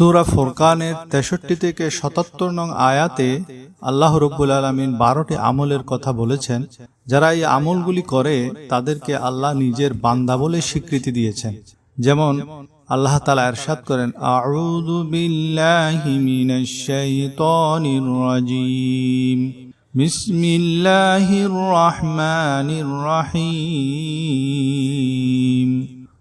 সুরা ফোরকানের তেষট্টি থেকে সতাত্তর নং আয়াতে আল্লাহ রব্বুল আলমিন বারোটি আমলের কথা বলেছেন, যারা এই আমলগুলি করে তাদেরকে আল্লাহ নিজের বান্দা বলে স্বীকৃতি দিয়েছেন। যেমন আল্লাহ তালা এরশাদ করেন বিসমিল্লাহির রহমানির রহিম।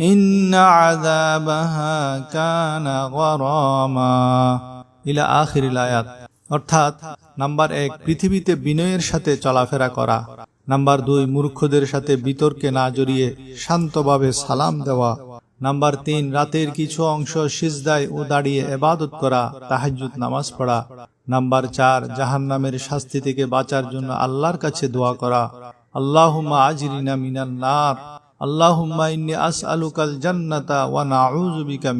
إن عذابها كان غراما ইলা আখির আয়াত অর্থাৎ নাম্বার এক পৃথিবীতে বিনয়ের সাথে চলাফেরা করা নাম্বার দুই মূর্খদের সাথে বিতর্কে না জড়িয়ে শান্তভাবে সালাম দেওয়া নাম্বার তিন রাতের কিছু অংশ সিজদায় ও দাঁড়িয়ে এবাদত করা তাহাজ্জুদ নামাজ পড়া নাম্বার চার জাহান্নামের শাস্তি থেকে বাঁচার জন্য আল্লাহর কাছে দোয়া করা আল্লাহুম্মা আজিরিনা মিনান নার আল্লাহুম্মা ইন্নি আসআলুকাল জান্নাতা ওয়া নাউযু বিকা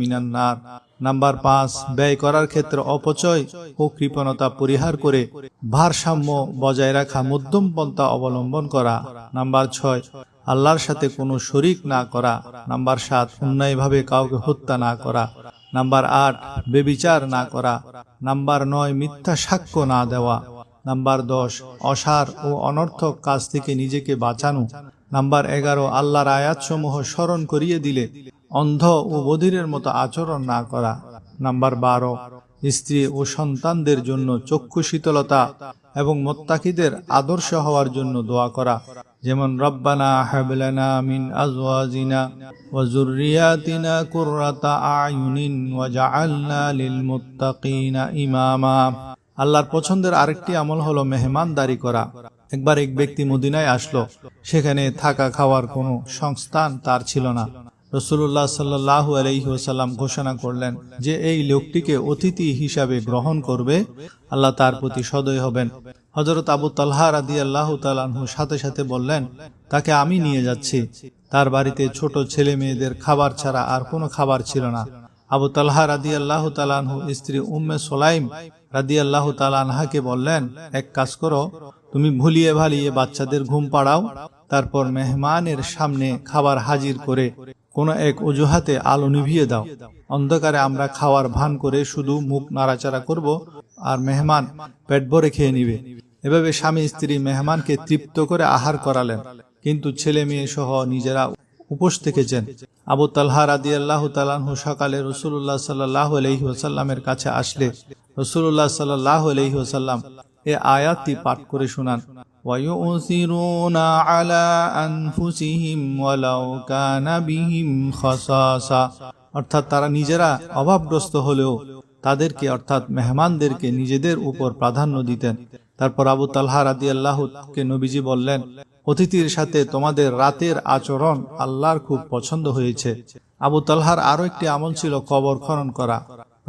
নাম্বার পাঁচ, ব্যয় করার ক্ষেত্রে অপচয় ও কৃপণতা পরিহার করে ভারসাম্য বজায় রাখা, মধ্যম পন্থা অবলম্বন করা। নাম্বার ছয়, আল্লাহর সাথে কোনো শরিক না করা। নাম্বার সাত, অন্যায়ভাবে কাউকে হত্যা না করা। নাম্বার আট, বেবিচার না করা। নাম্বার নয়, মিথ্যা সাক্ষ্য না দেওয়া। নাম্বার দশ, অসার ও অনর্থক কাজ থেকে নিজেকে বাঁচানো। নাম্বার এগারো, আল্লাহর আয়াতসমূহ স্মরণ করিয়ে দিলে অন্ধ ও বধিরের মতো আচরণ না করা। নাম্বার বারো, স্ত্রী ও সন্তানদের জন্য চক্ষু শীতলতা এবং মোত্তাকিদের আদর্শ হওয়ার জন্য দোয়া করা। যেমন, রব্বানা হাবলানা মিন আজওয়াজিনা ওয়া যুররিয়াতিনা কুররাতা আয়ুনিন ওয়া জাআলনা লিল মুত্তাকিনা ইমামা। আল্লাহর পছন্দের আরেকটি আমল হলো মেহমানদারি করা। একবার এক ব্যক্তি মদিনায় আসলো, সেখানে থাকা খাওয়ার কোনো সংস্থান তার ছিল না। রসুল্লাহ সাল্লাহ আলহিহাসাল্লাম ঘোষণা করলেন যে এই লোকটিকে অতিথি হিসাবে গ্রহণ করবে, আল্লাহ তার প্রতি সদয় হবেন। হজরত আবু তাল্হা রাদি আল্লাহ তালাহু সাথে সাথে বললেন, তাকে আমি নিয়ে যাচ্ছি। তার বাড়িতে ছোট ছেলে মেয়েদের খাবার ছাড়া আর কোনো খাবার ছিল না। আবু তাল্হা রাদি আল্লাহ তালানহু স্ত্রী উম্মে সোলাইম রাদি আল্লাহ তালানহাকে বললেন, এক কাজ করো তুমি ভুলিয়ে ভালিয়ে বাচ্চাদের ঘুম পাড়াও, তারপর মেহমানের সামনে খাবার হাজির করে কোনো এক অজুহাতে আলো নিভিয়ে দাও। অন্ধকারে আমরা খাওয়ার ভান করে শুধু মুখ নাড়াচাড়া করব আর মেহমান পেট ভরে খেয়ে নিবে। এভাবে স্বামী স্ত্রী মেহমানকে তৃপ্ত করে আহার করালেন। কিন্তু ছেলে মেয়ে সহ নিজেরা উপোস থেকেছেন। আবু তালহা রাদি আল্লাহ তালাহু সকালে রসুল্লাহ সাল্লাহ আলহি কাছে আসলে রসুল্লাহ সাল্লাহ আলহি এ আয়াতটি পাঠ করে শোনান ويؤثرون على أنفسهم ولو كان بهم خصاصة অর্থাৎ তারা নিজেরা অভাবগ্রস্ত হলেও তাদেরকে অর্থাৎ মেহমানদেরকে নিজেদের উপর প্রাধান্য দিতেন তারপর আবু তালহা রাদি আল্লাহকে নবীজি বললেন অতিথির সাথে তোমাদের রাতের আচরণ আল্লাহর খুব পছন্দ হয়েছে আবু তালহার আরো একটি আমল ছিল কবর খনন করা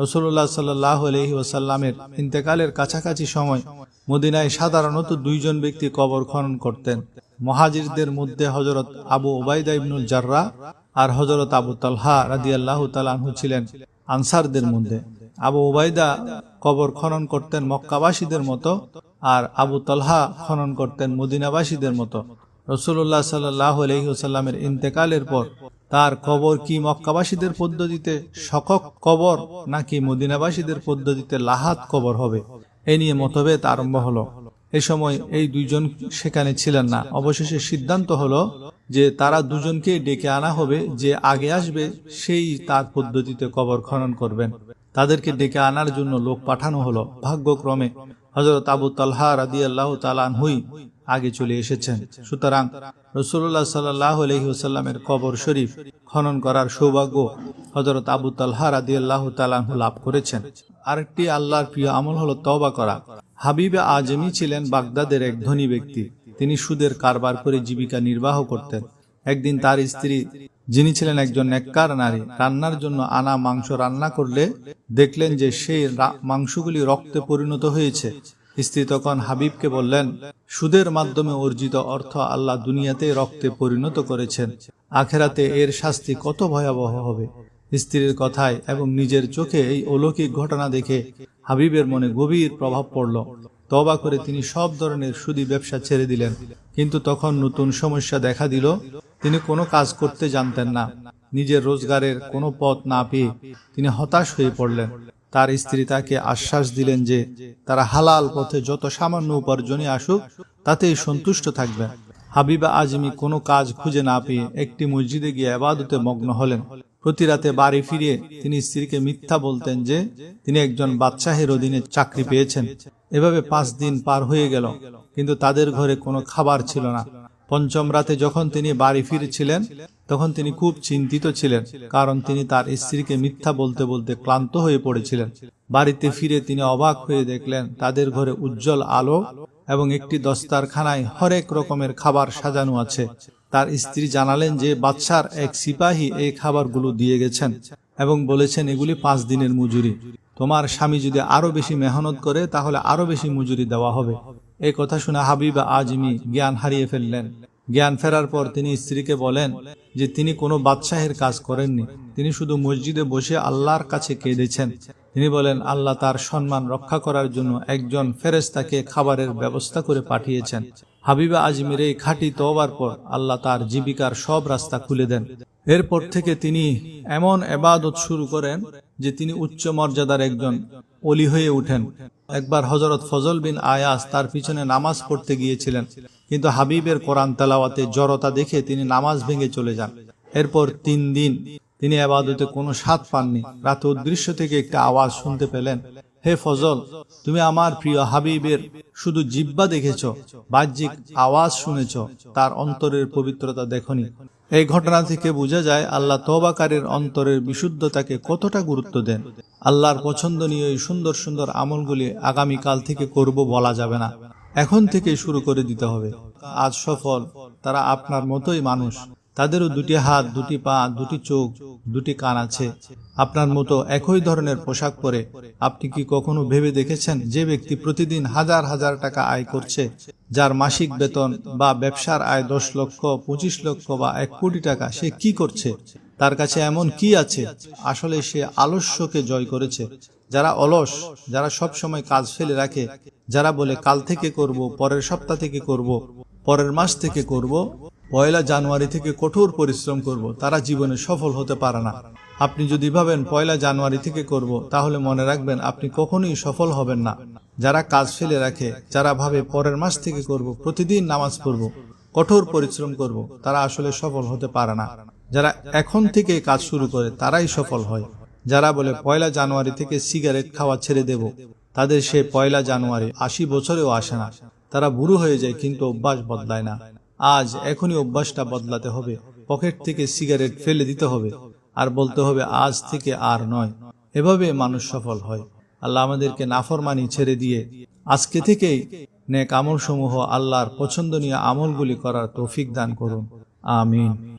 রসুল্লাহ সাল্লাহ আলহি ওসাল্লামের ইন্তেকালের কাছাকাছি সময় মদিনায় সাধারণত দুইজন ব্যক্তি কবর খনন করতেন। মহাজিরদের মধ্যে হজরত আবু ওবায়দা ইবনুল জার্রা আর হজরত আবু তালহা রাদি আল্লাহ তালাহু ছিলেন আনসারদের মধ্যে। আবু ওবায়দা কবর খনন করতেন মক্কাবাসীদের মতো আর আবু তালহা খনন করতেন মদিনাবাসীদের মতো। রসুল্লাহ সাল্লাহ আলহিউসাল্লামের ইন্তেকালের পর তার কবর কি মক্কাবাসীদের পদ্ধতিতে শকক কবর নাকি মদিনাবাসীদের পদ্ধতিতে লাহাত কবর হবে? এ নিয়ে মতভেদ আরম্ভ হলো। এ সময় এই দুইজন সেখানে ছিলেন না। অবশেষে সিদ্ধান্ত হলো যে তারা দুজনকে ডেকে আনা হবে, যে আগে আসবে সেই তার পদ্ধতিতে কবর খনন করবেন। তাদেরকে ডেকে আনার জন্য লোক পাঠানো হলো। ভাগ্যক্রমে হজরত আবু তালহা রাদি আল্লাহ তালানহুই আগে চলে এসেছেন। সুতরাং রসুল্লাহ সাল্লাহ আলহিউসাল্লামের কবর শরীফ খনন করার সৌভাগ্য হজরত আবু তালহা রাদি আল্লাহ তালাহু লাভ করেছেন। আরেকটি আল্লাহর প্রিয় আমল হলো তওবা করা। হাবিবে আজমি ছিলেন বাগদাদের এক ধনী ব্যক্তি। তিনি সুদের কারবার করে জীবিকা নির্বাহ করতেন। একদিন তার স্ত্রী, যিনি ছিলেন একজন নেককার নারী, রান্নার জন্য আনা মাংস রান্না করলে দেখলেন যে সেই মাংসগুলি রক্তে পরিণত হয়েছে। স্ত্রী তখন হাবিবকে বললেন, সুদের মাধ্যমে অর্জিত অর্থ আল্লাহ দুনিয়াতে রক্তে পরিণত করেছেন, আখেরাতে এর শাস্তি কত ভয়াবহ হবে? স্ত্রীর কথায় এবং নিজের চোখে এই অলৌকিক ঘটনা দেখে হাবিবের মনে গভীর প্রভাব পড়ল। তবা করে তিনি সব ধরনের সুদী ব্যবসা ছেড়ে দিলেন, কিন্তু তখন নতুন সমস্যা দেখা দিল, তিনি কোনো কাজ করতে জানতেন না, নিজের রোজগারের কোনো পথ না পেয়ে তিনি হতাশ হয়ে পড়লেন। তার স্ত্রী তাকে আশ্বাস দিলেন যে তারা হালাল পথে যত সামান্য উপার্জনে আসুক, তাতেই সন্তুষ্ট থাকবেন হাবিবা আজমি কোনো কাজ খুঁজে না পেয়ে একটি মসজিদে গিয়ে আবাদতে মগ্ন হলেন। প্রতি রাতে বাড়ি ফিরে তিনি স্ত্রীকে মিথ্যা বলতেন যে তিনি একজন বাদশাহের অধীনে চাকরি পেয়েছেন। এভাবে পাঁচ দিন পার হয়ে গেল, কিন্তু তাদের ঘরে কোনো খাবার ছিল না। পঞ্চম রাতে যখন তিনি বাড়ি ফিরেছিলেন, তখন তিনি খুব চিন্তিত ছিলেন, কারণ তিনি তার স্ত্রীকে মিথ্যা বলতে বলতে ক্লান্ত হয়ে পড়েছিলেন। বাড়িতে ফিরে তিনি অবাক হয়ে দেখলেন, তাদের ঘরে উজ্জ্বল আলো এবং একটি দস্তারখানায় হরেক রকমের খাবার সাজানো আছে। তার স্ত্রী জানালেন যে বাদশার এক সিপাহী এই খাবারগুলো দিয়ে গেছেন এবং বলেছেন, এগুলি পাঁচ দিনের মজুরি। তোমার স্বামী যদি আরও বেশি মেহনত করে, তাহলে আরও বেশি মজুরি দেওয়া হবে। এই কথা শুনে হাবিবা আজমি জ্ঞান হারিয়ে ফেললেন। জ্ঞান ফেরার পর তিনি স্ত্রীকে বলেন যে তিনি কোনো বাদশাহের কাজ করেননি। তিনি শুধু মসজিদে বসে আল্লাহর কাছে কেঁদেছেন। তিনি বলেন, আল্লাহ তার সম্মান রক্ষা করার জন্য একজন ফেরেস্তাকে খাবারের ব্যবস্থা করে পাঠিয়েছেন। হাবিবা আজমির এই খাঁটি তোবার পর আল্লাহ তার জীবিকার সব রাস্তা খুলে দেন। এরপর থেকে তিনি এমন এবাদত শুরু করেন যে তিনি উচ্চ মর্যাদার একজন অলি হয়ে উঠেন। একবার হজরত ফজল বিন আয়াস তার পিছনে নামাজ পড়তে গিয়েছিলেন, কিন্তু হাবিবের কোরআন তালাওয়াতে জড়তা দেখে তিনি নামাজ ভেঙে চলে যান। এরপর তিন দিন তিনি আবাদতে কোনো স্বাদ পাননি। রাতে উদ্দৃশ্য থেকে একটা আওয়াজ শুনতে পেলেন, হে ফজল, তুমি আমার প্রিয় হাবিবের শুধু জিব্বা দেখেছ, বাহ্যিক আওয়াজ শুনেছ, তার অন্তরের পবিত্রতা দেখনি। এই ঘটনা থেকে বোঝা যায় আল্লাহ তবাকারের অন্তরের বিশুদ্ধতাকে কতটা গুরুত্ব দেন। আল্লাহর পছন্দনীয় এই সুন্দর সুন্দর আমলগুলি আগামীকাল থেকে করব বলা যাবে না। এখন থেকে শুরু করে দিতে হবে। আজ সফল, তারা আপনার মতোই মানুষ। তাদেরও দুটি হাত, দুটি পা, দুটি চোখ, দুটি কান আছে। আপনার মতো একই ধরনের পোশাক পরে আপনি কি কখনো ভেবে দেখেছেন যে ব্যক্তি প্রতিদিন হাজার হাজার টাকা আয় করছে? যার মাসিক বেতন বা ব্যবসার আয় দশ লক্ষ, পঁচিশ লক্ষ বা এক কোটি টাকা, সে কি করছে? তার কাছে এমন কি আছে? আসলে সে আলস্যকে জয় করেছে। যারা অলস, যারা সব সময় কাজ ফেলে রাখে, যারা বলে, কাল থেকে করব, পরের সপ্তাহ থেকে করব, পরের মাস থেকে করব, পয়লা জানুয়ারি থেকে কঠোর পরিশ্রম করব, তারা জীবনে সফল হতে পারে না। আপনি যদি ভাবেন, পয়লা জানুয়ারি থেকে করব, তাহলে মনে রাখবেন, আপনি কখনোই সফল হবেন না। যারা কাজ ফেলে রাখে, যারা ভাবে পরের মাস থেকে করব, প্রতিদিন নামাজ পড়ব, কঠোর পরিশ্রম করব, তারা আসলে সফল হতে পারে না। যারা এখন থেকে কাজ শুরু করে, তারাই সফল হয়। যারা বলে, পয়লা জানুয়ারি থেকে সিগারেট খাওয়া ছেড়ে দেব, তাদের সে পয়লা জানুয়ারি আশি বছরেও আসে না। তারা বুড়ো হয়ে যায়, কিন্তু অভ্যাস বদলায় না। আজ এখনই অভ্যাসটা বদলাতে হবে। পকেট থেকে সিগারেট ফেলে দিতে হবে। আর বলতে হবে, আজ থেকে আর নয়। এভাবে মানুষ সফল হয়। আল্লাহ আমাদেরকে নাফরমানি ছেড়ে দিয়ে আজকে থেকেই নেক আমল সমূহ আল্লাহর পছন্দনীয় আমলগুলি করার তৌফিক দান করুন। আমিন।